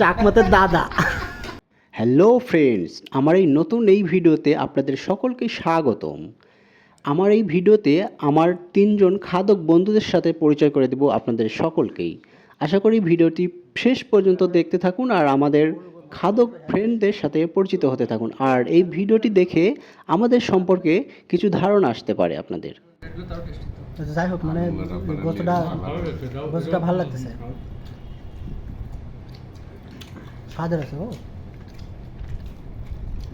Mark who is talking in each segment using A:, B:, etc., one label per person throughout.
A: চাকমাতের দাদা। Hello friends আমার এই নতুন এই ভিডিওতে আপনাদের সকলকে স্বাগতম। আমার এই ভিডিওতে আমার তিনজন খাদক বন্ধুদের সাথে পরিচয় করে দেব আপনাদের সকলকেই। আশা করি ভিডিওটি শেষ পর্যন্ত দেখতে থাকুন আর আমাদের খাদক ফ্রেন্ডদের সাথে পরিচিত হতে থাকুন। আর এই ভিডিওটি দেখে আমাদের সম্পর্কে কিছু ধারণা আসতে পারে আপনাদের। যাই হোক মানে গোস্তটা গোস্তটা ভালো লাগতেছে। স্বাদের আছে ও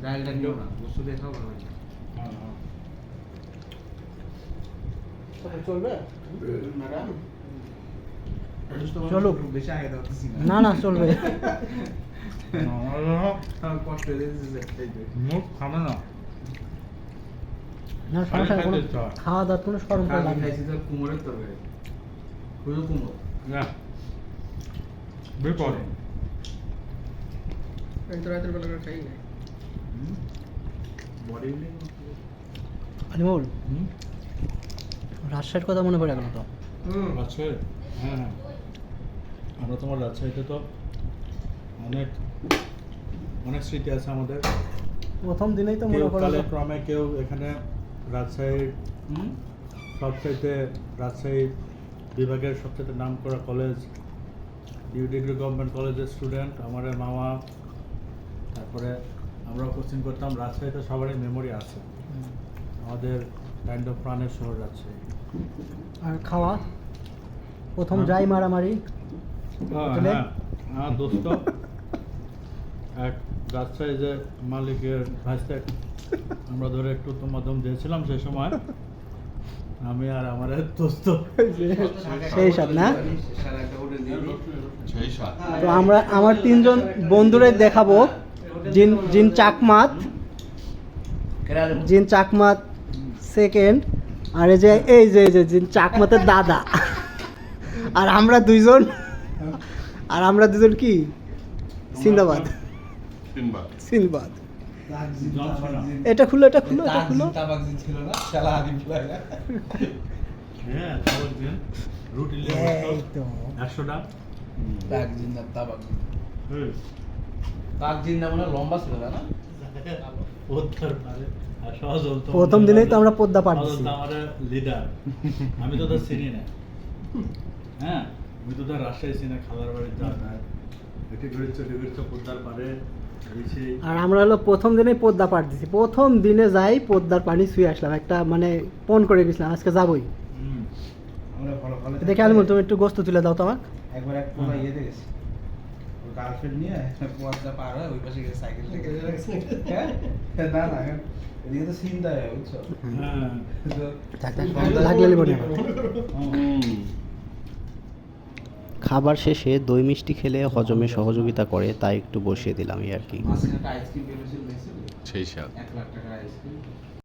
B: ডালটা নিও না বস্তু দিয়ে খাও ভালো
A: চলবে?
B: চলো
A: চলো।
B: বেশি আগে দাও
A: না। না চলবে।
B: হয়ে
C: না।
A: সমস্যা কোনো খাওয়া দাওয়ার কোনো সরম করা
B: খাইছি তো তরকারি।
C: না। বিপদ।
D: আমি তো রাতের বেলা করে খাই না
A: আলিমুল রাজশাহীর কথা মনে পড়ে গেল তো?
C: রাজশাহী হ্যাঁ হ্যাঁ। আমরা তোমার রাজশাহীতে তো অনেক অনেক স্মৃতি আছে আমাদের।
A: প্রথম দিনেই তো মনে পড়ে
C: কালে ক্রমে কেউ এখানে রাজশাহীর সবচাইতে রাজশাহী বিভাগের সবচাইতে নাম করা কলেজ ইউ ডিগ্রি গভর্নমেন্ট কলেজের স্টুডেন্ট আমার মামা তারপরে আমরা কোচিং করতাম রাজশাহীতে সবারই মেমোরি আছে। আমাদের কাইন্ড অফ প্রাণের শহর রাজশাহী।
A: আর খাওয়া? প্রথম
C: হ্যাঁ।
A: যাই মারামারি?
C: হ্যাঁ? হ্যাঁ হ্যাঁ দোস্ত। এক রাজশাহী যে মালিকের ভাইসে আমরা ধরে একটু উত্তম মাধ্যম দিয়েছিলাম সেই সময়। আমি আর আমার দোস্ত।
A: সেই সব না? তো আমরা আমার তিনজন বন্ধুরে দেখাবো। জিন জিন চাকমাত। জিন চাকমাত সেকেন্ড আর এই যে এই যে এই যে জিন চাকমাতের দাদা। আর আমরা দুইজন। আর আমরা দুজন কি? সিন্দাবাদ। সিন্দাবাদ। এটা খুলো এটা খুলো এটা খুলো।
B: তাবাক দিন ছিল না শালা আদিম লাগা
C: হ্যাঁ রুটি একশোটা
B: জিন্দা মানে লম্বা ছিল না?
A: প্রথম দিনেই তো আমরা পদ্মা পাঠ
C: আমার লিডার আমি তো তোর চিনি না। হ্যাঁ আমি তো তোর রাজশাহী চিনি খাবার বাড়ি যা এটি ঘুরেছে এটি ঘুরেছে পদ্মার পারে।
A: আর আমরা হলো প্রথম দিনেই পদ্মা পাঠ দিছি। প্রথম দিনে যাই পদ্মার পানি ছুঁয়ে আসলাম। একটা মানে পণ করে গেছিলাম আজকে যাবই। দেখে আলমুল তুমি একটু গোস্ত তুলে দাও তো আমাকে।
B: একবার এক ওর গার্লফ্রেন্ড নিয়ে? পার হয় ওই পাশে সাইকেল থেকে হ্যাঁ না না এদিকে তো চিন্তা হয় বুঝছ?
C: হ্যাঁ।
A: খাবার শেষে দই মিষ্টি খেলে হজমে সহযোগিতা করে তাই একটু বসিয়ে দিলাম এই আর কি।
E: সেই